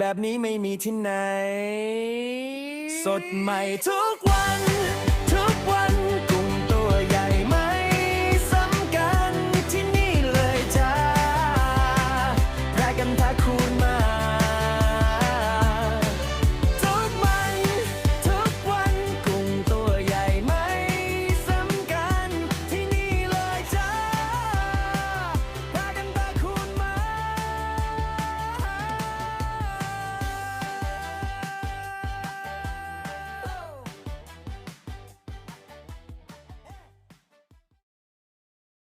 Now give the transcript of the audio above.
แบบนี้ไม่มีที่ไหน สดใหม่ทุกวัน